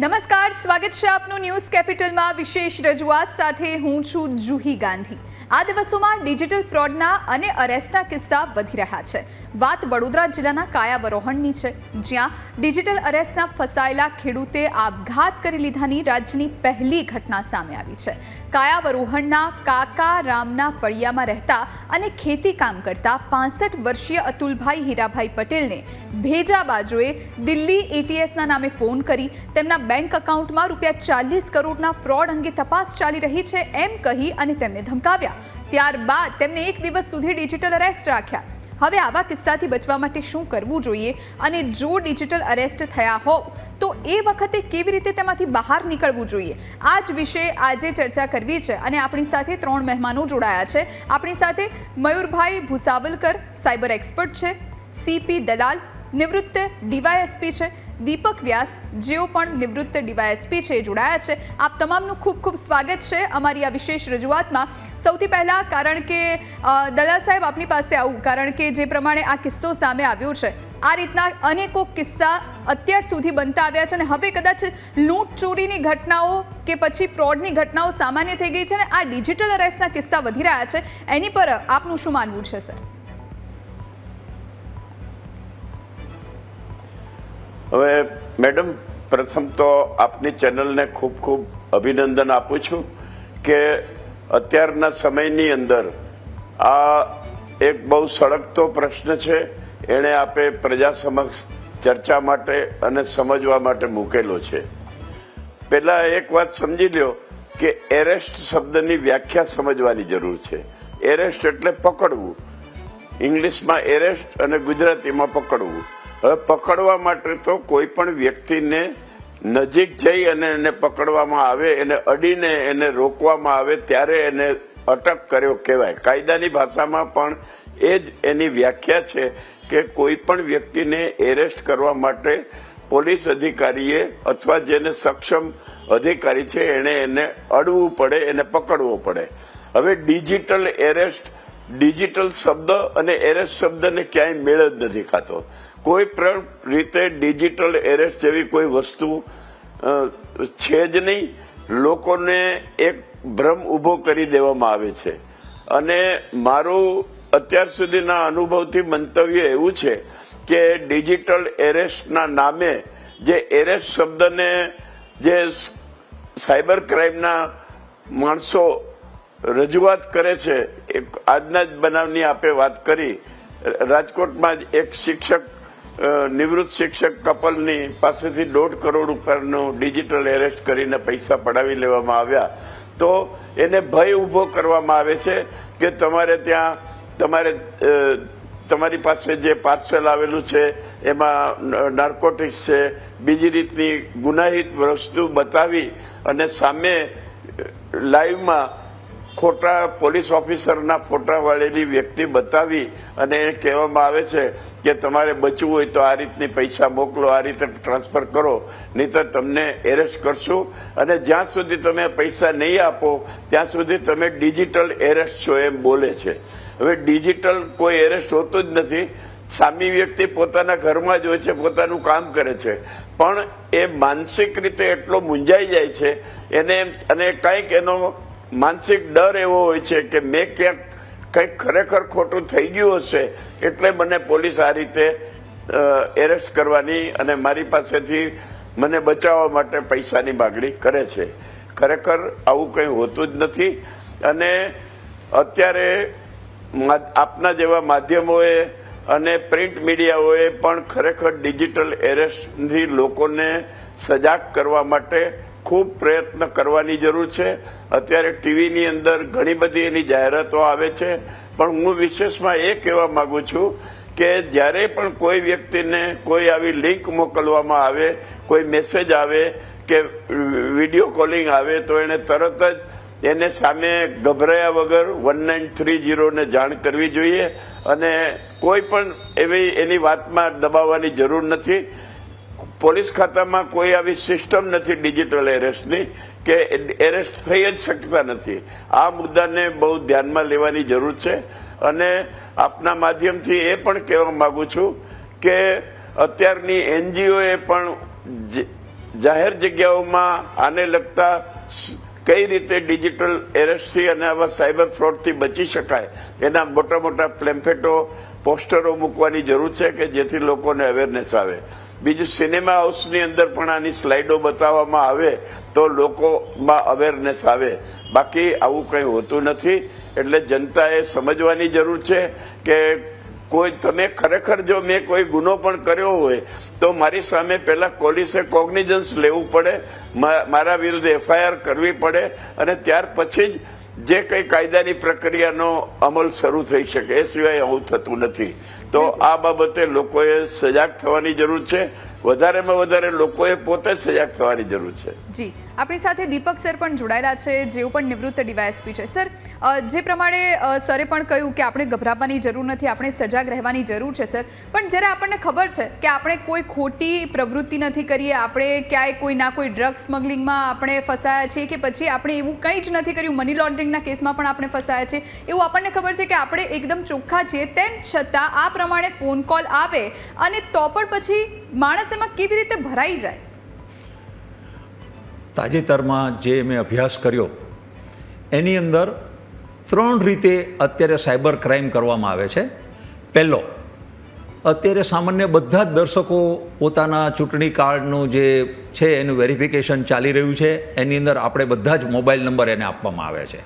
નમસ્કાર, સ્વાગત છે આપનું ન્યૂઝ કેપિટલમાં. વિશેષ રજૂઆત સાથે હું છું જુહી ગાંધી. આ દિવસોમાં ડિજિટલ ફ્રોડના અને અરેસ્ટના કિસ્સા વધી રહ્યા છે. વાત વડોદરા જિલ્લાના કાયાવરોહણની છે, જ્યાં ડિજિટલ અરેસ્ટના ફસાયેલા ખેડૂતે આપઘાત કરી લીધાની રાજ્યની પહેલી ઘટના સામે આવી છે. કાયાવરોહણના કાકા રામના ફળિયામાં રહેતા અને ખેતી કામ કરતા પાસઠ વર્ષીય અતુલભાઈ હીરાભાઈ પટેલને ભેજા બાજુએ દિલ્હી એટીએસના નામે ફોન કરી તેમના બેંક એકાઉન્ટમાં રૂપિયા ચાલીસ કરોડના ફ્રોડ અંગે તપાસ ચાલી રહી છે એમ કહી અને તેમને ધમકાવ્યા. ત્યારબાદ તેમને એક દિવસ સુધી ડિજિટલ અરેસ્ટ રાખ્યા. હવે આવા કિસ્સાથી બચવા માટે શું કરવું જોઈએ અને જો ડિજિટલ અરેસ્ટ થયા હોવ, તો એ વખતે કેવી રીતે તેમાંથી બહાર નીકળવું જોઈએ? આ જ વિશે આજે ચર્ચા કરવી છે અને આપણી સાથે ત્રણ મહેમાનો જોડાયા છે. આપણી સાથે મયુરભાઈ ભુસાવલકર, સાયબર એક્સપર્ટ છે. સીપી દલાલ, નિવૃત્ત ડીવાયએસપી છે. દીપક વ્યાસ, જેઓ પણ નિવૃત્ત ડીવાયએસપી છે, જોડાયા છે. આપ તમામનું ખૂબ ખૂબ સ્વાગત છે અમારી આ વિશેષ રજૂઆતમાં. સૌથી પહેલાં, કારણ કે દલાલ સાહેબ આપની પાસે આવું, કારણ કે જે પ્રમાણે આ કિસ્સો સામે આવ્યો છે, આ રીતના અનેકો કિસ્સા અત્યાર સુધી બનતા આવ્યા છે અને હવે કદાચ લૂંટ ચોરીની ઘટનાઓ કે પછી ફ્રોડની ઘટનાઓ સામાન્ય થઈ ગઈ છે અને આ ડિજિટલ અરેસ્ટના કિસ્સા વધી રહ્યા છે. એની પર આપનું શું માનવું છે, સર? હવે, મેડમ, પ્રથમ તો આપની ચેનલને ખૂબ ખૂબ અભિનંદન આપું છું કે અત્યારના સમયની અંદર આ એક બહુ સળગતો પ્રશ્ન છે. એણે આપે પ્રજા સમક્ષ ચર્ચા માટે અને સમજવા માટે મૂકેલો છે. પહેલા એક વાત સમજી લ્યો કે એરેસ્ટ શબ્દની વ્યાખ્યા સમજવાની જરૂર છે. એરેસ્ટ એટલે પકડવું. ઇંગ્લિશમાં એરેસ્ટ અને ગુજરાતીમાં પકડવું. હવે પકડવા માટે તો કોઈ પણ વ્યક્તિને નજીક જઈ અને એને પકડવામાં આવે, એને અડીને એને રોકવામાં આવે, ત્યારે એને અટક કર્યો કહેવાય. કાયદાની ભાષામાં પણ એ જ એની વ્યાખ્યા છે કે કોઈ પણ વ્યક્તિને એરેસ્ટ કરવા માટે પોલીસ અધિકારીએ અથવા જેને સક્ષમ અધિકારી છે એને એને અડવું પડે, એને પકડવો પડે. હવે ડિજિટલ એરેસ્ટ, ડિજિટલ શબ્દ અને એરેસ્ટ શબ્દને ક્યાંય મેળ જ નથી ખાતો. કોઈ પણ રીતે ડિજિટલ એરેસ્ટ જેવી કોઈ વસ્તુ છે જ નહીં. લોકોને એક ભ્રમ ઊભો કરી દેવામાં આવે છે. અને મારું અત્યાર સુધીના અનુભવથી મંતવ્ય એવું છે કે ડિજિટલ એરેસ્ટના નામે જે એરેસ્ટ શબ્દને જે સાયબર ક્રાઇમના માણસો રજૂઆત કરે છે, એક આજના જ બનાવની આપે વાત કરી. રાજકોટમાં જ એક શિક્ષક નિવૃત્ત શિક્ષક કપલની પાસેથી દોઢ કરોડ ઉપરનું ડિજિટલ એરેસ્ટ કરીને પૈસા પડાવી લેવામાં આવ્યા. તો એને ભય ઊભો કરવામાં આવે છે કે તમારે ત્યાં, તમારે તમારી પાસે જે પાર્સલ આવેલું છે, એમાં નાર્કોટિક્સ છે, બીજી રીતની ગુનાહિત વસ્તુ બતાવી અને સામે લાઈવમાં ખોટા પોલીસ ઓફિસરના ફોટા વાળેલી વ્યક્તિ બતાવી અને એ કહેવામાં આવે છે કે તમારે બચવું હોય તો આ રીતની પૈસા મોકલો, આ રીતે ટ્રાન્સફર કરો. નહીતર તમને એરેસ્ટ કરશું અને જ્યાં સુધી તમે પૈસા નહીં આપો, ત્યાં સુધી તમે ડિજિટલ એરેસ્ટ છો એમ બોલે છે. હવે ડિજિટલ કોઈ એરેસ્ટ હોતું જ નથી. સામી વ્યક્તિ પોતાના ઘરમાં જ હોય છે, પોતાનું કામ કરે છે. પણ એ માનસિક રીતે એટલો મૂંઝાઈ જાય છે, એને અને કાંઈક એનો માનસિક ડર એવો હોય છે કે મેં ક્યાંક કંઈક ખરેખર ખોટું થઈ ગયું હશે એટલે મને પોલીસ આ રીતે એરેસ્ટ કરવાની અને મારી પાસેથી મને બચાવવા માટે પૈસાની માગણી કરે છે. ખરેખર આવું કંઈ હોતું જ નથી અને અત્યારે આપના જેવા માધ્યમોએ અને પ્રિન્ટ મીડિયાઓએ પણ ખરેખર ડિજિટલ એરેસ્ટથી લોકોને સજાગ કરવા માટે ખૂબ પ્રયત્ન કરવાની જરૂર છે. અત્યારે ટીવીની અંદર ઘણી બધી એની જાહેરાતો આવે છે. પણ હું વિશેષમાં એ કહેવા માંગુ છું કે જ્યારે પણ કોઈ વ્યક્તિને કોઈ આવી લિંક મોકલવામાં આવે, કોઈ મેસેજ આવે કે વીડિયો કોલિંગ આવે, તો એને તરત જ એને સામે ગભરાયા વગર વન નાઇન થ્રી જીરોને જાણ કરવી જોઈએ. અને કોઈ પણ એવી એની વાતમાં દબાવવાની જરૂર નથી. પોલીસ ખાતામાં કોઈ આવી સિસ્ટમ નથી, ડિજિટલ એરેસ્ટની, કે એરેસ્ટ થઈ જ શકતા નથી. આ મુદ્દાને બહુ ધ્યાનમાં લેવાની જરૂર છે અને આપના માધ્યમથી એ પણ કહેવા માગું છું કે અત્યારની એનજીઓએ પણ જાહેર જગ્યાઓમાં આને લગતા કઈ રીતે ડિજિટલ એરેસ્ટથી અને આવા સાયબર ફ્રોડથી બચી શકાય, એના મોટા મોટા પ્લેમ્ફેટો, પોસ્ટરો મૂકવાની જરૂર છે કે જેથી લોકોને અવેરનેસ આવે. બીજું સિનેમા હાઉસની અંદર પણ આની સ્લાઇડો બતાવવામાં આવે તો લોકોમાં અવેરનેસ આવે. બાકી આવું કંઈ હોતું નથી. એટલે જનતાએ સમજવાની જરૂર છે કે કોઈ, તમે ખરેખર જો મેં કોઈ ગુનો પણ કર્યો હોય, તો મારી સામે પહેલા પોલીસે કોગ્નિઝન્સ લેવું પડે મારા વિરુદ્ધ એફઆઈઆર કરવી પડે અને ત્યાર પછી જ જે કંઈ કાયદાની પ્રક્રિયાનો અમલ શરૂ થઈ શકે એ સિવાય આવું થતું નથી. તો આ બાબતે લોકોએ સજાગ થવાની જરૂર છે. વધારેમાં વધારે લોકોએ પોતે સજાગ થવાની જરૂર છે. જી. આપણી સાથે દીપક સર પણ જોડાયેલા છે, જેઓ પણ નિવૃત્ત ડીવાયએસપી છે. સર જે પ્રમાણે સરે પણ કહ્યું કે આપણે ગભરાવાની જરૂર નથી, આપણે સજાગ રહેવાની જરૂર છે, સર. પણ જ્યારે આપણને ખબર છે કે આપણે કોઈ ખોટી પ્રવૃત્તિ નથી કરીએ, આપણે ક્યાંય કોઈ ના કોઈ ડ્રગ સ્મગલિંગમાં આપણે ફસાયા છીએ કે પછી આપણે એવું કંઈ જ નથી કર્યું, મની લોન્ડરિંગના કેસમાં પણ આપણે ફસાયા છીએ, એવું આપણને ખબર છે કે આપણે એકદમ ચોખ્ખા છીએ. તેમ છતાં આ પ્રમાણે ફોન કોલ આવે અને તો પણ પછી માણસ એમાં કેવી રીતે ભરાઈ જાય? તાજેતરમાં જે મેં અભ્યાસ કર્યો, એની અંદર ત્રણ રીતે અત્યારે સાયબર ક્રાઇમ કરવામાં આવે છે. પહેલો, અત્યારે સામાન્ય બધા જ દર્શકો પોતાના ચૂંટણી કાર્ડનું જે છે એનું વેરિફિકેશન ચાલી રહ્યું છે. એની અંદર આપણે બધા જ મોબાઈલ નંબર એને આપવામાં આવે છે.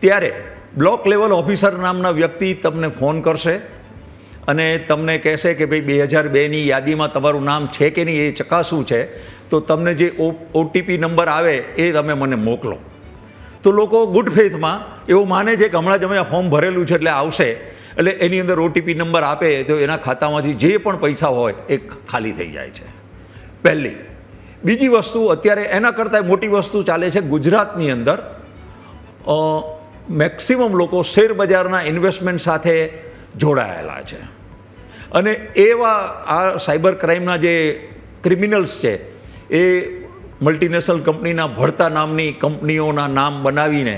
ત્યારે બ્લોક લેવલ ઓફિસર નામના વ્યક્તિ તમને ફોન કરશે અને તમને કહેશે કે ભાઈ બે હજાર બેની યાદીમાં તમારું નામ છે કે નહીં એ ચકાસવું છે. તો તમને જે ઓટીપી નંબર આવે એ તમે મને મોકલો. તો લોકો ગુડ ફેથમાં એવું માને છે કે હમણાં જ અમે ફોર્મ ભરેલું છે એટલે આવશે. એટલે એની અંદર ઓટીપી નંબર આપે તો એના ખાતામાંથી જે પણ પૈસા હોય એ ખાલી થઈ જાય છે. પહેલી. બીજી વસ્તુ અત્યારે એના કરતાં મોટી વસ્તુ ચાલે છે ગુજરાતની અંદર મેક્સિમમ લોકો શેર બજારના ઇન્વેસ્ટમેન્ટ સાથે જોડાયેલા છે. અને એવા આ સાયબર ક્રાઇમના જે ક્રિમિનલ્સ છે એ મલ્ટીનેશનલ કંપનીના ભળતા નામની કંપનીઓના નામ બનાવીને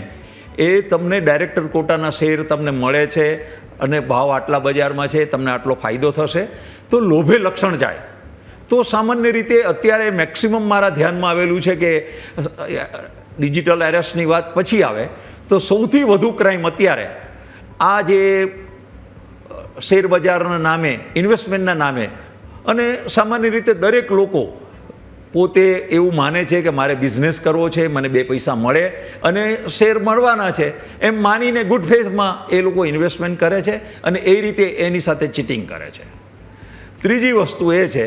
એ તમને ડાયરેક્ટર કોટાના શેર તમને મળે છે અને ભાવ આટલા બજારમાં છે, તમને આટલો ફાયદો થશે. તો લોભે લક્ષણ જાય. તો સામાન્ય રીતે અત્યારે મેક્સિમમ મારા ધ્યાનમાં આવેલું છે કે ડિજિટલ એરેસ્ટની વાત પછી આવે, તો સૌથી વધુ ક્રાઇમ અત્યારે આ જે શેર બજારના નામે ઇન્વેસ્ટમેન્ટના નામે અને સામાન્ય રીતે દરેક લોકો પોતે એવું માને છે કે મારે બિઝનેસ કરવો છે, મને બે પૈસા મળે અને શેર મળવાના છે. એમ માનીને ગુડ ફેથમાં એ લોકો ઇન્વેસ્ટમેન્ટ કરે છે અને એ રીતે એની સાથે ચીટિંગ કરે છે. ત્રીજી વસ્તુ એ છે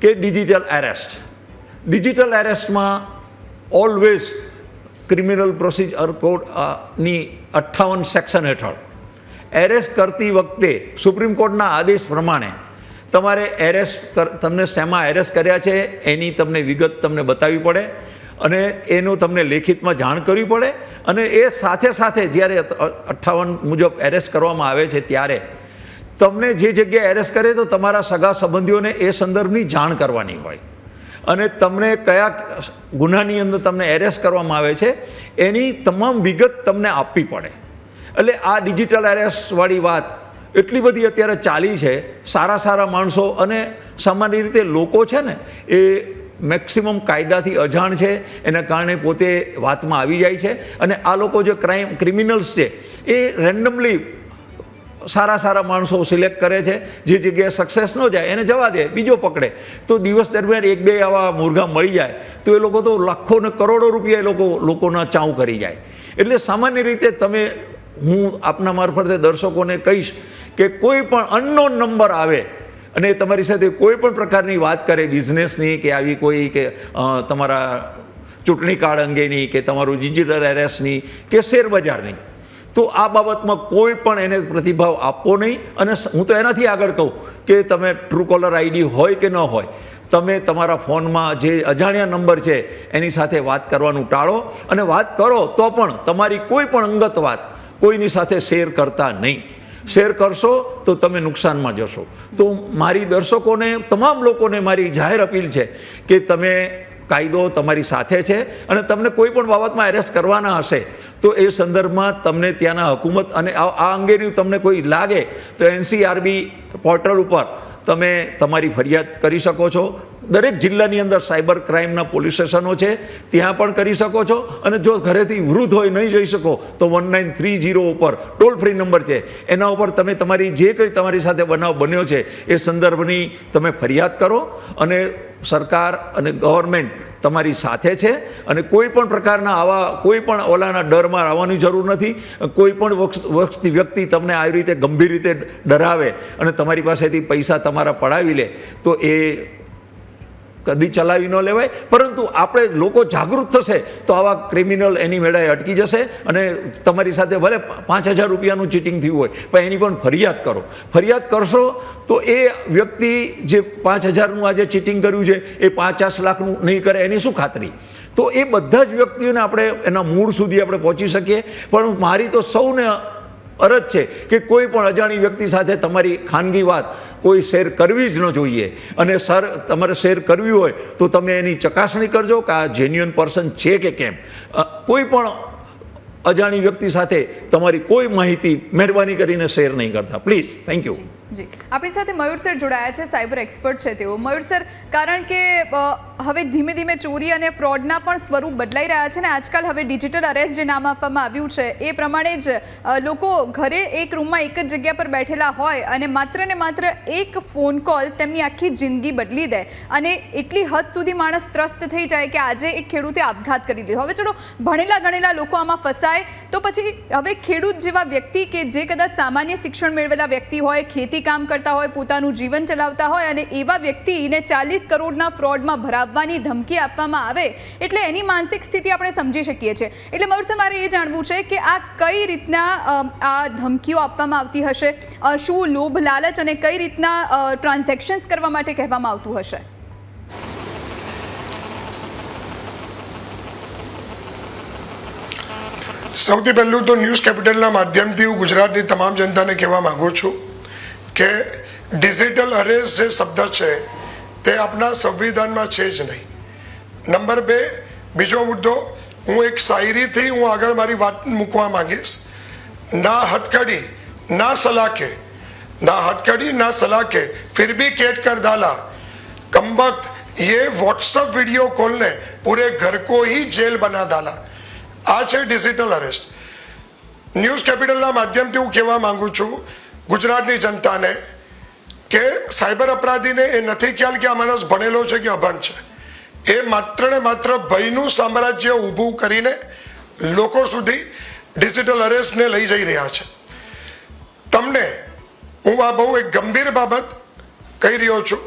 કે ડિજિટલ એરેસ્ટ ડિજિટલ એરેસ્ટમાં ઓલવેઝ ક્રિમિનલ પ્રોસિજર કોડની અઠ્ઠાવન સેક્શન હેઠળ. એરેસ્ટ કરતી વખતે સુપ્રીમ કોર્ટના આદેશ પ્રમાણે તમારે એરેસ્ટ તમને શેમાં એરેસ્ટ કર્યા છે, એની તમને વિગત તમને બતાવવી પડે અને એનું તમને લેખિતમાં જાણ કરવી પડે અને એ સાથે સાથે જ્યારે અઠ્ઠાવન મુજબ એરેસ્ટ કરવામાં આવે છે ત્યારે તમને જે જગ્યાએ એરેસ્ટ કરે તો તમારા સગા સંબંધીઓને એ સંદર્ભની જાણ કરવાની હોય. અને તમને કયા ગુનાની અંદર તમને એરેસ્ટ કરવામાં આવે છે, એની તમામ વિગત તમને આપવી પડે. એટલે આ ડિજિટલ એરેસ્ટવાળી વાત એટલી બધી અત્યારે ચાલી છે. સારા સારા માણસો અને સામાન્ય રીતે લોકો છે ને, એ મેક્સિમમ કાયદાથી અજાણ છે. એના કારણે પોતે વાતમાં આવી જાય છે. અને આ લોકો જે ક્રાઇમ ક્રિમિનલ્સ છે, એ રેન્ડમલી સારા સારા માણસો સિલેક્ટ કરે છે. જે જગ્યાએ સક્સેસ ન જાય, એને જવા દે, બીજો પકડે. તો દિવસ દરમિયાન એક બે આવા મુરઘા મળી જાય, તો એ લોકો તો લાખો ને કરોડો રૂપિયા એ લોકો, લોકોના ચાઉ કરી જાય. એટલે સામાન્ય રીતે તમે, હું આપના મારફતે દર્શકોને કહીશ કે કોઈ પણ અનનોન નંબર આવે અને તમારી સાથે કોઈ પણ પ્રકારની વાત કરે બિઝનેસની કે આવી કોઈ કે તમારા ચૂંટણી કાર્ડ અંગેની કે તમારું ડિજિટલ એરેસની કે શેરબજારની, તો આ બાબતમાં કોઈ પણ એને પ્રતિભાવ આપવો નહીં. અને હું તો એનાથી આગળ કહું કે તમે ટ્રુ કોલર આઈડી હોય કે ન હોય, તમે તમારા ફોનમાં જે અજાણ્યા નંબર છે એની સાથે વાત કરવાનું ટાળો. અને વાત કરો તો પણ તમારી કોઈ પણ અંગત વાત કોઈની સાથે શેર કરતા નહીં. શેર કરશો તો તમે નુકસાનમાં જશો. તો મારી દર્શકોને, તમામ લોકોને મારી જાહેર અપીલ છે કે તમે કાયદો તમારી સાથે છે અને તમને કોઈ પણ બાબતમાં એરેસ્ટ કરવાના હશે, તો એ સંદર્ભમાં તમને ત્યાંના હકુમત અને આ અંગેનું તમને કોઈ લાગે તો એનસીઆરબી પોર્ટલ ઉપર તમે તમારી ફરિયાદ કરી શકો છો. દરેક જિલ્લાની અંદર સાયબર ક્રાઇમના પોલીસ સ્ટેશનો છે, ત્યાં પણ કરી શકો છો. અને જો ઘરેથી વૃદ્ધ હોય, નહીં જઈ શકો, તો વન નાઇન થ્રી જીરો ઉપર ટોલ ફ્રી નંબર છે. એના ઉપર તમે તમારી જે કંઈ તમારી સાથે બનાવ બન્યો છે, એ સંદર્ભની તમે ફરિયાદ કરો. અને સરકાર અને ગવર્મેન્ટ તમારી સાથે છે. અને કોઈ પણ પ્રકારના આવા, કોઈ પણ ઓલાના ડરમાં આવવાની જરૂર નથી. કોઈ પણ વક્ષથી વ્યક્તિ તમને આવી રીતે ગંભીર રીતે ડરાવે અને તમારી પાસેથી પૈસા તમારા પડાવી લે, તો એ કદી ચલાવી ન લેવાય. પરંતુ આપણે લોકો જાગૃત થશે તો આવા ક્રિમિનલ એની મેળાએ અટકી જશે અને તમારી સાથે ભલે પાંચ હજાર રૂપિયાનું ચીટિંગ થયું હોય, પણ એની પણ ફરિયાદ કરો. ફરિયાદ કરશો તો એ વ્યક્તિ જે પાંચ હજારનું આજે ચીટિંગ કર્યું છે, એ પાંચાસ લાખનું નહીં કરે, એની શું ખાતરી? તો એ બધા જ વ્યક્તિઓને આપણે એના મૂળ સુધી આપણે પહોંચી શકીએ. પણ મારી તો સૌને અરજ છે કે કોઈ પણ અજાણી વ્યક્તિ સાથે તમારી ખાનગી વાત કોઈ શેર કરવી જ ન જોઈએ. અને સર, તમારે શેર કરવી હોય તો તમે એની ચકાસણી કરજો કે આ જેન્યુઅન પર્સન છે કે કેમ. કોઈ પણ અજાણી વ્યક્તિ સાથે તમારી કોઈ માહિતી મહેરબાની કરીને શેર નહીં કરતા. પ્લીઝ થેન્ક યુ જી આપણી સાથે મયુર સર જોડાયા છે, સાયબર એક્સપર્ટ છે તેઓ. મયુર સર, કારણ કે હવે ધીમે ધીમે ચોરી અને ફ્રોડના પણ સ્વરૂપ બદલાઈ રહ્યા છે ને આજકાલ હવે ડિજિટલ અરેસ્ટ જે નામ આપવામાં આવ્યું છે, એ પ્રમાણે જ લોકો ઘરે એક રૂમમાં એક જ જગ્યા પર બેઠેલા હોય અને માત્ર ને માત્ર એક ફોન કોલ તેમની આખી જિંદગી બદલી દે અને એટલી હદ સુધી માણસ ત્રસ્ત થઈ જાય કે આજે એક ખેડૂતે આપઘાત કરી લીધો. હવે ચલો, ભણેલા ગણેલા લોકો આમાં ફસાય, તો પછી હવે ખેડૂત જેવા વ્યક્તિ કે જે કદાચ સામાન્ય શિક્ષણ મેળવેલા વ્યક્તિ હોય, ખેતી કામ કરતા હોય, પોતાનું જીવન ચલાવતા હોય અને એવા વ્યક્તિને ચાલીસ કરોડના ફ્રોડમાં ભરાવવાની ધમકી આપવામાં આવે એટલે એની માનસિક સ્થિતિ આપણે સમજી શકીએ છીએ. એટલે મયુર મારે એ જાણવું છે કે આ કઈ રીતના આ ધમકીઓ આપવામાં આવતી હશે? શું લોભ, લાલચ અને કઈ રીતના ટ્રાન્ઝેક્શન્સ કરવા માટે કહેવામાં આવતું હશે? સૌથી પહેલું તો ન્યૂઝ કેપિટલના માધ્યમથી હું ગુજરાતની તમામ જનતાને કહેવા માંગુ છું કે ડિજિટલ અરેસ્ટ જે શબ્દ છે તે આપણા સંવિધાનમાં છે જ નહીં નંબર બે બીજો મુદ્દો હું એક શાયરીથી હું આગળ મારી વાત મૂકવા માંગીશ ના હથકડી ના સલાકે ના હથકડી ના સલાકે फिर भी कैद कर डाला कम वक्त ये व्हाट्सएप वीडियो कॉल ने पूरे घर को ही जेल बना डाला આ છે ડિજિટલ અરેસ્ટ ન્યૂઝ કેપિટલના માધ્યમથી હું કહેવા માંગુ છું ગુજરાતની જનતાને કે સાયબર અપરાધીને એ નથી ખ્યાલ કે આ માણસ ભણેલો છે કે અભણ છે. એ માત્ર ને માત્ર ભયનું સામ્રાજ્ય ઊભું કરીને લોકો સુધી ડિજિટલ અરેસ્ટને લઈ જઈ રહ્યા છે. તમને હું આ બહુ એક ગંભીર બાબત કહી રહ્યો છું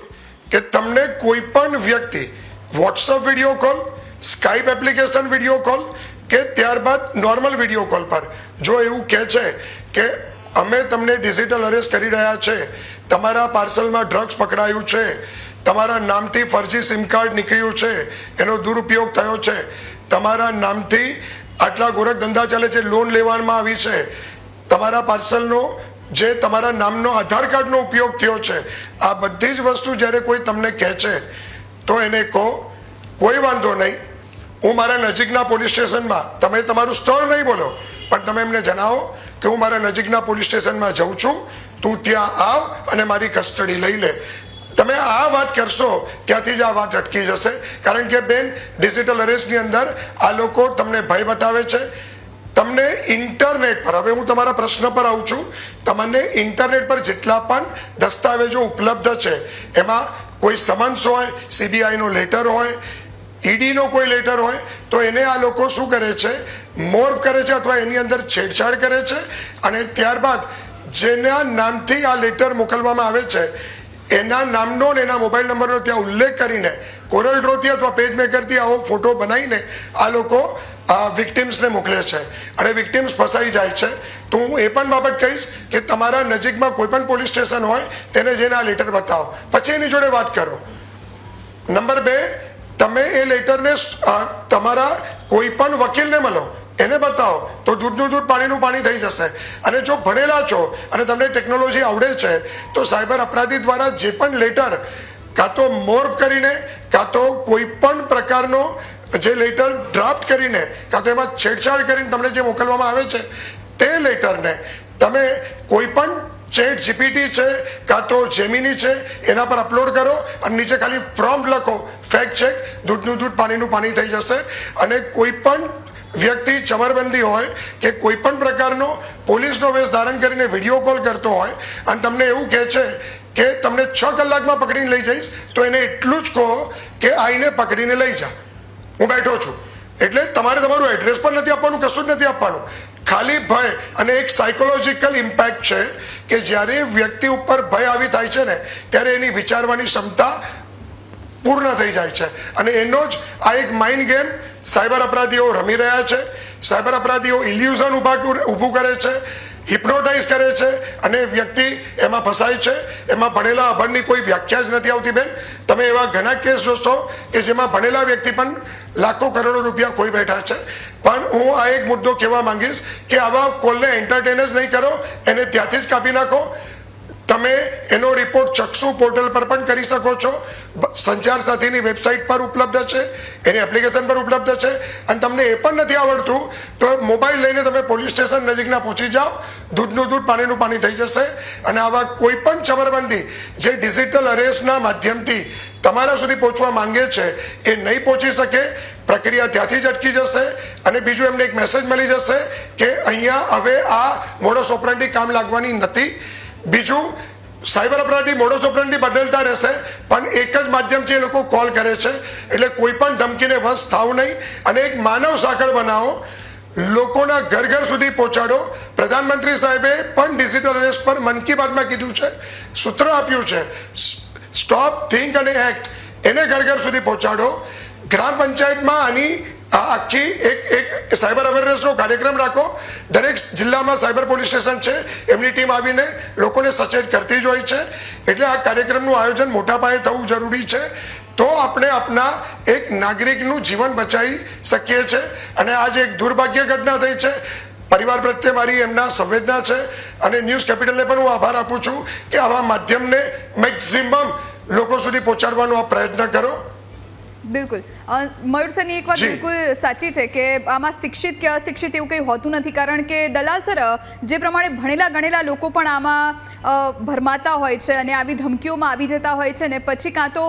કે તમને કોઈ પણ વ્યક્તિ WhatsApp video call Skype application video call કે ત્યારબાદ નોર્મલ વીડિયો કોલ પર જો એવું કહે છે કે અમે તમને ડિજિટલ અરેસ્ટ કરી રહ્યા છે. તમારા પાર્સલમાં ડ્રગ્સ પકડાયું છે. તમારા નામથી ફરજી સિમ કાર્ડ નીકળ્યું છે. એનો દુરુપયોગ થયો છે. તમારા નામથી આટલા ગોરખ ધંધા ચાલે છે લોન લેવામાં આવી છે. તમારા પાર્સલનો જે તમારા નામનો આધાર કાર્ડનો ઉપયોગ થયો છે, આ બધી જ વસ્તુ જ્યારે કોઈ તમને કહે છે, તો એને કહો, કોઈ વાંધો નહીં. હું મારા નજીકના પોલીસ સ્ટેશનમાં, તમે તમારું સ્થળ નહીં બોલો, પણ તમે એમને જણાવો કે હું મારા નજીકના પોલીસ સ્ટેશનમાં જઉં છું, તું ત્યાં આવ અને મારી કસ્ટડી લઈ લે. તમે આ વાત કરશો, ત્યાંથી જ આ વાત અટકી જશે. કારણ કે બેન ડિજિટલ અરેસ્ટની અંદર આ લોકો તમને ભય બતાવે છે. તમને ઇન્ટરનેટ પર, હવે હું તમારા પ્રશ્ન પર આવું છું. તમને ઇન્ટરનેટ પર જેટલા પણ દસ્તાવેજો ઉપલબ્ધ છે, એમાં કોઈ સમન્સ હોય સીબીઆઈનો લેટર હોય, ઈડીનો કોઈ લેટર હોય, તો એને આ લોકો શું કરે છે? મોર્ફ કરે છે અથવા એની અંદર છેડછાડ કરે છે અને ત્યારબાદ જેના નામથી આ લેટર મોકલવામાં આવે છે, એના નામનો અને એના મોબાઈલ નંબરનો ત્યાં ઉલ્લેખ કરીને કોરલ ડ્રોથી અથવા પેજ મેકરથી આવો ફોટો બનાવીને આ લોકો વિક્ટિમ્સને મોકલે છે. અને વિક્ટિમ્સ ફસાઈ જાય છે. તો હું એ પણ બાબત કહીશ કે તમારા નજીકમાં કોઈ પણ પોલીસ સ્ટેશન હોય, તેને જઈને આ લેટર બતાવો. પછી એની જોડે વાત કરો. નંબર બે, તમે એ લેટરને તમારા કોઈ પણ વકીલને મળો. એને બતાવો, તો દૂધનું દૂધ પાણીનું પાણી થઈ જશે. અને જો ભણેલા છો અને તમને ટેકનોલોજી આવડે છે, તો સાયબર અપરાધી દ્વારા જે પણ લેટર કાં તો મોર્ફ કરીને, કાં તો કોઈ પણ પ્રકારનો જે લેટર ડ્રાફ્ટ કરીને, કાં તો એમાં છેડછાડ કરીને તમને જે મોકલવામાં આવે છે, તે લેટરને તમે કોઈ પણ ચેટ જીપીટી છે, કાં તો જેમિની છે, એના પર અપલોડ કરો અને નીચે ખાલી પ્રોમ્પ્ટ લખો ફેક્ટ ચેક દૂધનું દૂધ પાણીનું પાણી થઈ જશે. અને કોઈ પણ વ્યક્તિ ચમરબંધી હોય કે કોઈ પણ પ્રકારનો પોલીસનો વેશ ધારણ કરીને વીડિયો કોલ કરતો હોય અને તમને એવું કહે છે કે તમને છ કલાકમાં પકડીને લઈ જઈશ, તો એને એટલું જ કહો કે આઈને પકડીને લઈ જા. હું બેઠો છું. એટલે તમારે તમારું એડ્રેસ પણ નથી આપવાનું, કશું જ નથી આપવાનું. ખાલી ભય અને એક સાયકોલોજીકલ ઇમ્પેક્ટ છે કે જ્યારે વ્યક્તિ ઉપર ભય આવી થાય છે ને, ત્યારે એની વિચારવાની ક્ષમતા પૂર્ણ થઈ જાય છે. અને એનો જ આ એક માઇન્ડ ગેમ સાયબર અપરાધીઓ રમી રહ્યા છે. સાયબર અપરાધીઓ ઇલ્યુઝન ઊભા ઊભું કરે છે હિપ્નોટાઇઝ કરે છે અને વ્યક્તિ એમાં ફસાય છે. એમાં ભણેલા અભણની કોઈ વ્યાખ્યા જ નથી આવતી બેન. તમે એવા ઘણા કેસ જોશો કે જેમાં ભણેલા વ્યક્તિ પણ લાખો કરોડો રૂપિયા ખોઈ બેઠા છે. પણ હું આ એક મુદ્દો કહેવા માંગીશ કે આવા કોલને એન્ટરટેન જ નહીં કરો, એને ત્યાંથી જ કાપી નાખો. તમે એનો રિપોર્ટ ચક્ષુ પોર્ટલ પર પણ કરી શકો છો. સંચાર સાથીની વેબસાઇટ પર ઉપલબ્ધ છે, એની એપ્લિકેશન પર ઉપલબ્ધ છે. અને તમને એ પણ નથી આવડતું, તો મોબાઈલ લઈને તમે પોલીસ સ્ટેશન નજીકના પહોંચી જાઓ. દૂધનું દૂધ, પાણીનું પાણી થઈ જશે. અને આવા કોઈ પણ ચમરબંધી જે ડિજિટલ અરેસ્ટના માધ્યમથી તમારા સુધી પહોંચવા માંગે છે, એ નહીં પહોંચી શકે. પ્રક્રિયા ત્યાંથી જ અટકી જશે. અને બીજું એમને એક મેસેજ મળી જશે કે અહીંયા હવે આ મોડસ ઓપરંડી કામ લાગવાની નથી. બીજું, સાયબર અપરાધી મોડસ ઓપરંડી બદલતા રહેશે, પણ એક જ માધ્યમથી એ લોકો કોલ કરે છે. એટલે કોઈ પણ ધમકીને વશ થાવ નહીં. અને એક માનવ સાંકળ બનાવો. લોકોના ઘર ઘર સુધી પહોંચાડો. પ્રધાનમંત્રી સાહેબે પણ ડિજિટલ અરેસ્ટ પર મન કી બાતમાં કીધું છે. સૂત્ર આપ્યું છે. સ્ટોપ થિંક અને એક્ટ એને ઘર ઘર સુધી પહોંચાડો. ગ્રામ પંચાયતમાં આની આ આખી એક એક સાયબર અવેરનેસનો કાર્યક્રમ રાખો. દરેક જિલ્લામાં સાયબર પોલીસ સ્ટેશન છે. એમની ટીમ આવીને લોકોને સચેત કરતી જ હોય છે. એટલે આ કાર્યક્રમનું આયોજન મોટા પાયે થવું જરૂરી છે. તો આપણે આપના એક નાગરિકનું જીવન બચાવી શકીએ છીએ અને આજે એક દુર્ભાગ્ય ઘટના થઈ છે, પરિવાર પ્રત્યે મારી એમના સંવેદના છે. અને ન્યૂઝ કેપિટલને પણ હું આભાર આપું છું કે આવા માધ્યમને મેક્સિમમ લોકો સુધી પહોંચાડવાનો આ પ્રયત્ન કરો. બિલકુલ. અ, મયુર સરની એક વાત બિલકુલ સાચી છે કે આમાં શિક્ષિત કે અશિક્ષિત એવું કંઈ હોતું નથી. કારણ કે દલાલ સર જે પ્રમાણે ભણેલા ગણેલા લોકો પણ આમાં ભરમાતા હોય છે અને આવી ધમકીઓમાં આવી જતા હોય છે ને પછી કાં તો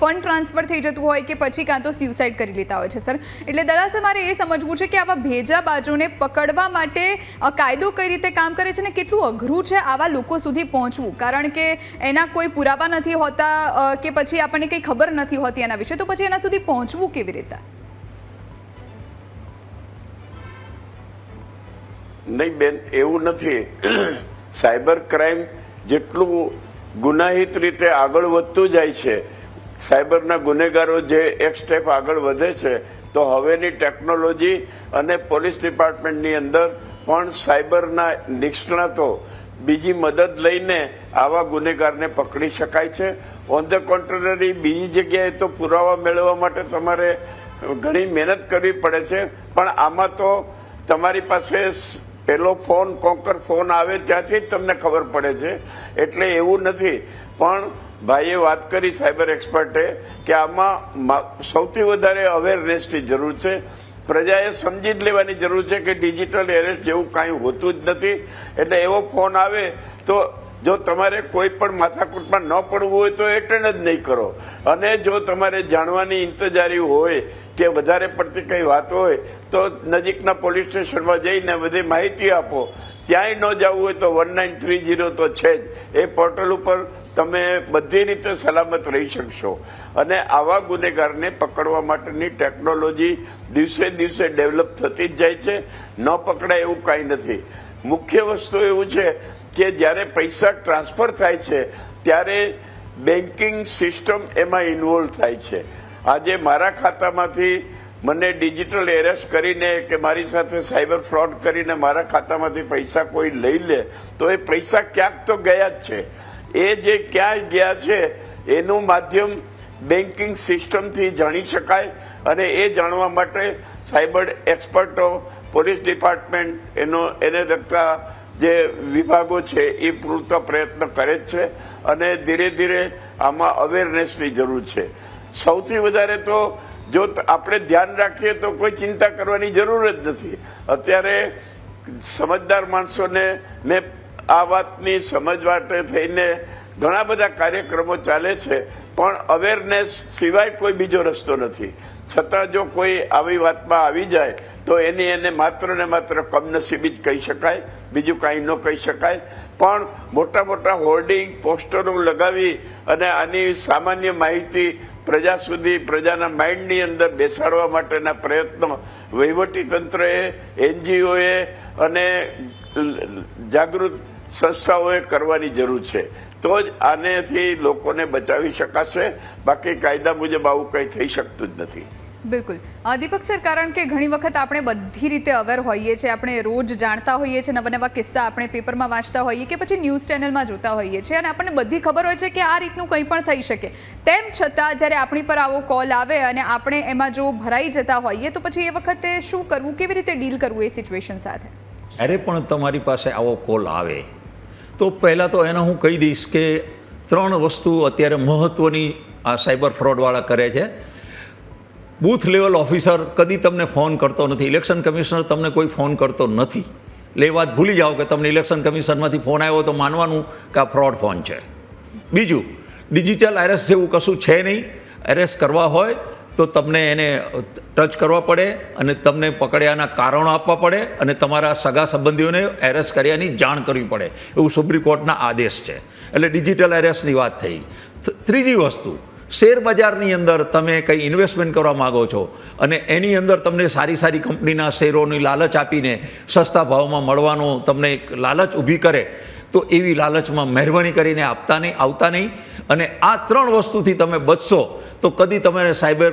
ફંડ ટ્રાન્સફર થઈ જતું હોય કે પછી કાં તો સ્યુસાઇડ કરી લેતા હોય છે સર. એટલે દલાલ સર મારે એ સમજવું છે કે આવા ભેજા બાજુને પકડવા માટે કાયદો કઈ રીતે કામ કરે છે ને કેટલું અઘરું છે આવા લોકો સુધી પહોંચવું? કારણ કે એના કોઈ પુરાવા નથી હોતા કે પછી આપણને કંઈ ખબર નથી હોતી એના વિશે તો પછી એના સુધી પહોંચવું કેવી રીતે? નહીં બેન, એવું નથી. સાયબર ક્રાઇમ જેટલું ગુનાહિત રીતે આગળ વધતું જાય છે, સાયબરના ગુનેગારો જે એક સ્ટેપ આગળ વધે છે, તો હવેની ટેકનોલોજી અને પોલીસ ડિપાર્ટમેન્ટની અંદર પણ સાયબરના નિષ્ણાતો બીજી મદદ લઈને આવા ગુનેગારને પકડી શકાય છે. ઓન ધ કોન્ટ્રરી બીજી જગ્યાએ તો પુરાવા મેળવવા માટે તમારે ઘણી મહેનત કરવી પડે છે. પણ આમાં તો તમારી પાસે પેલો ફોન, કોંકર ફોન આવે ત્યાંથી જ તમને ખબર પડે છે. એટલે એવું નથી. પણ ભાઈએ વાત કરી સાયબર એક્સપર્ટે કે આમાં સૌથી વધારે અવેરનેસની જરૂર છે. પ્રજાએ સમજી જ લેવાની જરૂર છે કે ડિજિટલ એરેસ્ટ જેવું કાંઈ હોતું જ નથી. એટલે એવો ફોન આવે તો જો તમારે કોઈ પણ માથાકૂટમાં ન પડવું હોય તો એટેન્ડ જ નહીં કરો. અને જો તમારે જાણવાની ઇંતજારી હોય કે વધારે પડતી કઈ વાત હોય, તો નજીકના પોલીસ સ્ટેશનમાં જઈને બધી માહિતી આપો. ત્યાંય ન જવું હોય તો વન નાઇન થ્રી જીરો તો છે જ. એ પોર્ટલ ઉપર તમે બધી રીતે સલામત રહી શકશો. અને આવા ગુનેગારને પકડવા માટેની ટેકનોલોજી દિવસે દિવસે ડેવલપ થતી જ જાય છે. ન પકડાય એવું કાંઈ નથી. મુખ્ય વસ્તુ એવું છે કે જ્યારે પૈસા ટ્રાન્સફર થાય છે, ત્યારે બેન્કિંગ સિસ્ટમ એમાં ઇન્વોલ્વ થાય છે. આજે મારા ખાતામાંથી મને ડિજિટલ એરેસ્ટ કરીને કે મારી સાથે સાયબર ફ્રોડ કરીને મારા ખાતામાંથી પૈસા કોઈ લઈ લે, તો એ પૈસા ક્યાંક તો ગયા જ છે. એ જે ક્યાંય ગયા છે, એનું માધ્યમ બેન્કિંગ સિસ્ટમથી જાણી શકાય અને એ જાણવા માટે સાયબર એક્સપર્ટો, પોલીસ ડિપાર્ટમેન્ટ એનો, એને લગતા જે વિભાગો છે, એ પૂરતો પ્રયત્ન કરે જ છે અને ધીરે ધીરે આમાં અવેરનેસની જરૂર છે. સૌથી વધારે તો જો આપણે ધ્યાન રાખીએ તો કોઈ ચિંતા કરવાની જરૂર જ નથી. અત્યારે સમજદાર માણસોને મેં આ વાતની સમજ માટે થઈને ઘણા બધા કાર્યક્રમો ચાલે છે, પણ અવેરનેસ સિવાય કોઈ બીજો રસ્તો નથી. છતાં જો કોઈ આવી વાતમાં આવી જાય, તો એની એને માત્ર ને માત્ર કમનસીબી જ કહી શકાય, બીજું કાંઈ ન કહી શકાય. પણ મોટા મોટા હોર્ડિંગ, પોસ્ટરો લગાવી અને આની સામાન્ય માહિતી પ્રજા સુધી, પ્રજાના માઇન્ડની અંદર બેસાડવા માટેના પ્રયત્નો વહીવટી તંત્રએ એનજીઓએ અને જાગૃત સંસ્થાઓએ કરવાની જરૂર છે. તો જ આનેથી લોકોને બચાવી શકાશે. બાકી કાયદા મુજબ આવું કંઈ થઈ શકતું જ નથી. બિલકુલ. દીપક સર, કારણ કે ઘણી વખત આપણે બધી રીતે અવેર હોઈએ છીએ, આપણે રોજ જાણતા હોઈએ છીએ નવા નવા કિસ્સા આપણે પેપરમાં વાંચતા હોઈએ કે પછી ન્યૂઝ ચેનલમાં જોતા હોઈએ છીએ અને આપણને બધી ખબર હોય છે કે આ રીતનું કંઈ પણ થઈ શકે. તેમ છતાં જ્યારે આપણી પર આવો કોલ આવે અને આપણે એમાં જો ભરાઈ જતા હોઈએ, તો પછી એ વખતે શું કરવું, કેવી રીતે ડીલ કરવું એ સિચ્યુએશન સાથે? અરે, પણ તમારી પાસે આવો કોલ આવે, તો પહેલાં તો એને હું કહી દઈશ કે ત્રણ વસ્તુ અત્યારે મહત્ત્વની આ સાયબર ફ્રોડવાળા કરે છે. બૂથ લેવલ ઓફિસર કદી તમને ફોન કરતો નથી. ઇલેક્શન કમિશનર તમને કોઈ ફોન કરતો નથી. એટલે એ વાત ભૂલી જાઓ કે તમને ઇલેક્શન કમિશનમાંથી ફોન આવ્યો તો માનવાનું કે આ ફ્રોડ ફોન છે. બીજું, ડિજિટલ એરેસ્ટ જેવું કશું છે નહીં. એરેસ્ટ કરવા હોય તો તમને એને ટચ કરવા પડે અને તમને પકડ્યાના કારણો આપવા પડે અને તમારા સગા સંબંધીઓને એરેસ્ટ કર્યાની જાણ કરવી પડે. એવું સુપ્રીમ કોર્ટના આદેશ છે. એટલે ડિજિટલ એરેસ્ટની વાત થઈ. ત્રીજી વસ્તુ શેર બજારની અંદર તમે કંઈ ઇન્વેસ્ટમેન્ટ કરવા માગો છો અને એની અંદર તમને સારી સારી કંપનીના શેરોની લાલચ આપીને સસ્તા ભાવમાં મળવાનો તમને એક લાલચ ઊભી કરે, તો એવી લાલચમાં મહેરબાની કરીને આપતા નહીં, આવતા નહીં. અને આ ત્રણ વસ્તુથી તમે બચશો, તો કદી તમારે સાયબર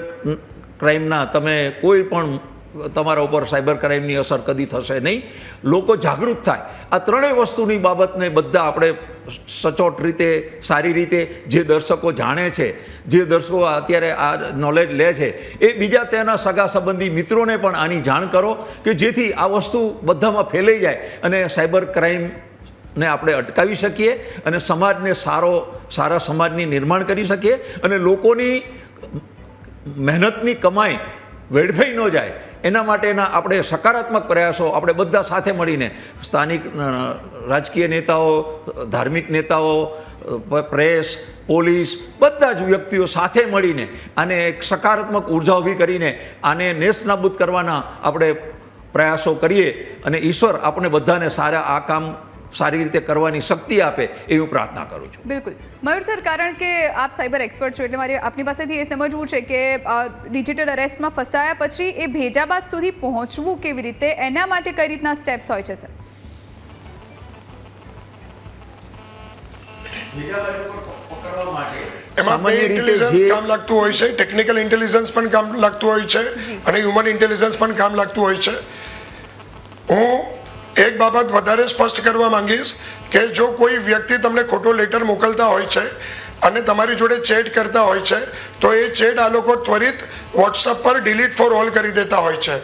ક્રાઇમના તમે કોઈ પણ તમારા ઉપર સાયબર ક્રાઇમની અસર કદી થશે નહીં. લોકો જાગૃત થાય. આ ત્રણેય વસ્તુની બાબતને બધા આપણે સચોટ રીતે, સારી રીતે જે દર્શકો જાણે છે, જે દર્શકો અત્યારે આ નોલેજ લે છે, એ બીજા તેના સગા સંબંધી મિત્રોને પણ આની જાણ કરો કે જેથી આ વસ્તુ બધામાં ફેલાઈ જાય અને સાયબર ક્રાઇમ ને આપણે અટકાવી શકીએ અને સમાજને સારો, સારા સમાજની નિર્માણ કરી શકીએ અને લોકોની મહેનતની કમાઈ વેડફાઈ ન જાય. એના માટેના આપણે સકારાત્મક પ્રયાસો આપણે બધા સાથે મળીને સ્થાનિક રાજકીય નેતાઓ, ધાર્મિક નેતાઓ પ્રેસ, પોલીસ, બધા જ વ્યક્તિઓ સાથે મળીને આને એક સકારાત્મક ઊર્જા ઊભી કરીને આને નેસ્તનાબૂદ કરવાના આપણે પ્રયાસો કરીએ અને ઈશ્વર આપણે બધાને સારા આ કામ સારી રીતે કરવાની શક્તિ આપે એવી હું પ્રાર્થના કરું છું. બિલકુલ. મયુર સર કારણ કે આપ સાયબર એક્સપર્ટ છો એટલે મારે આપની પાસેથી એ સમજવું છે કે ડિજિટલ અરેસ્ટમાં ફસાયા પછી એ ભેજાબાદ સુધી પહોંચવું કેવી રીતે? એના માટે કઈ રીતના સ્ટેપ્સ હોય છે સર? એમાં બે સામાન્ય રીતે ઇન્ટેલિજન્સ જે કામ લાગતું હોય છે ટેકનિકલ ઇન્ટેલિજન્સ પણ કામ લાગતું હોય છે અને હ્યુમન ઇન્ટેલિજન્સ પણ કામ લાગતું હોય છે. હું એક બાબત વધારે સ્પષ્ટ કરવા માંગીશ કે જો કોઈ વ્યક્તિ તમને ખોટો લેટર મોકલતા હોય છે અને તમારી જોડે ચેટ કરતા હોય છે, તો એ ચેટ આ લોકો ત્વરિત વોટ્સઅપ પર ડિલીટ ફોર ઓલ કરી દેતા હોય છે.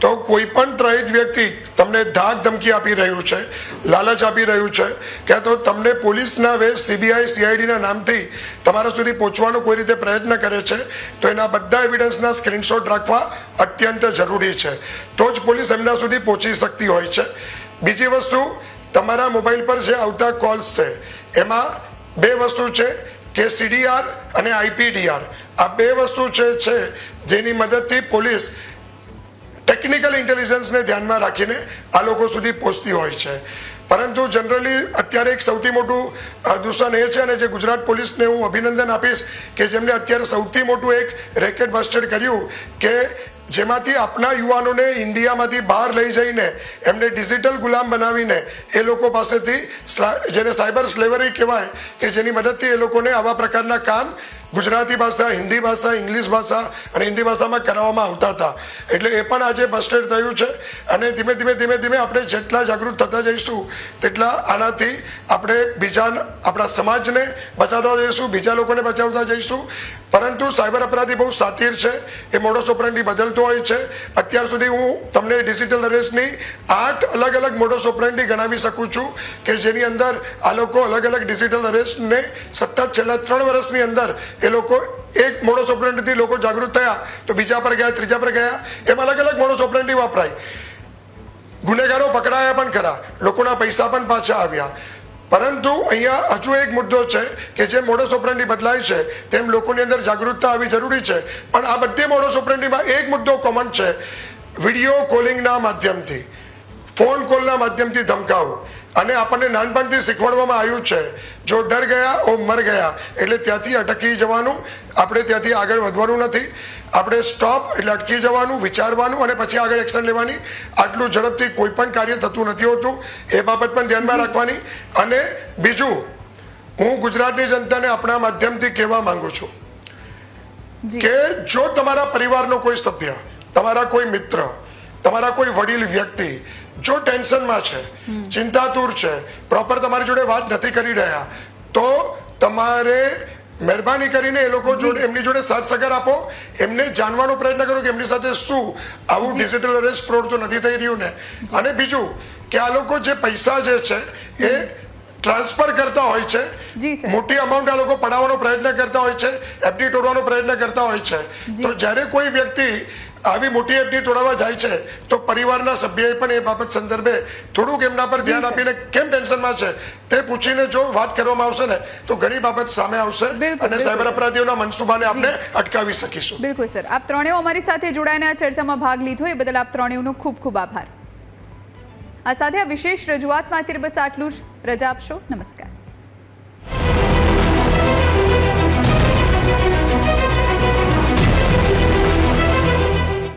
તો કોઈ પણ ત્રહિત વ્યક્તિ તમને ધાક ધમકી આપી રહ્યું છે, લાલચ આપી રહ્યું છે, કે તો તમને પોલીસના વેશ સીબીઆઈ સીઆઈડીના નામથી તમારા સુધી પહોંચવાનો કોઈ રીતે પ્રયત્ન કરે છે, તો એના બધા એવિડન્સના સ્ક્રીનશોટ રાખવા અત્યંત જરૂરી છે. તો જ પોલીસ એમના સુધી પહોંચી શકતી હોય છે. બીજી વસ્તુ, તમારા મોબાઈલ પર જે આવતા કોલ્સ છે, એમાં બે વસ્તુ છે કે સીડીઆર અને આઈપીડીઆર. આ બે વસ્તુ છે છે, જેની મદદથી પોલીસ ટેકનિકલ ઇન્ટેલિજન્સને ધ્યાનમાં રાખીને આ લોકો સુધી પહોંચતી હોય છે. પરંતુ જનરલી અત્યારે એક સૌથી મોટું દૂષણ એ છે અને જે ગુજરાત પોલીસને હું અભિનંદન આપીશ કે જેમને અત્યારે સૌથી મોટું એક રેકેટ બસ્ટેડ કર્યું કે જેમાંથી આપણા યુવાનોને ઇન્ડિયામાંથી બહાર લઈ જઈને એમને ડિજિટલ ગુલામ બનાવીને એ લોકો પાસેથી જેને સાયબર સ્લેવરી કહેવાય કે જેની મદદથી એ લોકોને આવા પ્રકારના કામ ગુજરાતી ભાષા, હિન્દી ભાષા, ઇંગ્લિશ ભાષા અને હિન્દી ભાષામાં કરાવવામાં આવતા હતા. એટલે એ પણ આજે બસ્ટેડ થયું છે અને ધીમે ધીમે ધીમે ધીમે આપણે જેટલા જાગૃત થતા જઈશું, તેટલા આનાથી આપણે બીજા આપણા સમાજને બચાવતા જઈશું, બીજા લોકોને બચાવતા જઈશું. પરંતુ સાયબર અપરાધી બહુ સાતીર છે, એ મોડો ઓપરેન્ડી બદલતો હોય છે. અત્યાર સુધી હું તમને ડિજિટલ અરેસ્ટની આઠ અલગ અલગ મોડો ઓપરેન્ડી ગણાવી શકું છું કે જેની અંદર આ લોકો અલગ અલગ ડિજિટલ અરેસ્ટને સતત છેલ્લા ત્રણ વર્ષની અંદર એ લોકો એક મોડસ ઓપરેન્ટથી લોકો જાગૃત થયા, તો બીજા પર ગયા, ત્રીજા પર ગયા, એમ અલગ અલગ મોડસ ઓપરેન્ટી વાપરાય. ગુનેગારો પકડાયા પણ ખરા, લોકોના પૈસા પણ પાછા આવ્યા. પરંતુ અહીંયા હજુ એક મુદ્દો છે કે જે મોડસ ઓપરેન્ડી બદલાય છે, તેમ લોકોની અંદર જાગૃતતા આવી જરૂરી છે. પણ આ બધી મોડસ ઓપરેન્ડીમાં એક મુદ્દો કોમન છે વીડિયો કોલિંગના માધ્યમથી ફોન કોલના માધ્યમથી ધમકાવું. અને આપણને નાનપણથી શીખવાડવામાં આવ્યું છે. જો ડર ગયા ઓ મર ગયા એટલે ત્યાંથી અટકી જવાનું આપણે ત્યાંથી આગળ વધવાનું નથી. આપણે સ્ટોપ એટલે અટકી જવાનું વિચારવાનું અને પછી આગળ એક્શન લેવાની. આટલું ઝડપથી કોઈ પણ કાર્ય થતું નથી હોતું. એ બાબત પણ ધ્યાનમાં રાખવાની. અને બીજું હું ગુજરાતની જનતાને આપણા માધ્યમથી કહેવા માંગુ છું કે જો તમારા પરિવારનો કોઈ સભ્ય તમારા કોઈ મિત્ર તમારા કોઈ વડીલ વ્યક્તિ જો ટેન્શનમાં છે ચિંતાતુર છે પ્રોપર તમારી જોડે વાત નથી કરી રહ્યા તો તમારે મહેરબાની કરીને એ લોકો જોડે એમની જોડે સાથ સગર આપો એમને જાણવાનો પ્રયત્ન કરો કે એમની સાથે શું આવું ડિજિટલ અરેસ્ટ ફ્રોડ તો નથી થઈ રહ્યું ને. અને બીજું કે આ લોકો જે પૈસા જે છે એ ટ્રાન્સફર કરતા હોય છે. મોટી અમાઉન્ટ આ લોકો પડાવવાનો પ્રયત્ન કરતા હોય છે એફડી તોડવાનો પ્રયત્ન કરતા હોય છે. તો જ્યારે કોઈ વ્યક્તિ આવી મોટી એફડી તોડાવવા જાય છે તો પરિવારના સભ્યએ પણ એ બાબત સંદર્ભે થોડુંક એમના પર ધ્યાન આપીને કેમ ટેન્શનમાં છે તે પૂછીને જો વાત કરવામાં આવશે ને તો ઘણી બાબત સામે આવશે. અને સાયબર અપરાધીઓના મનસુબાને આપણે અટકાવી શકીશું. બિલકુલ સર. આપ ત્રણેય અમારી સાથે આ ચર્ચામાં ભાગ લીધો એ બદલ આપ ત્રણેયનો ખૂબ ખૂબ આભાર. આ સાથે આ વિશેષ રજૂઆત માટે બસ આટલું જ. રજા આપશો. નમસ્કાર.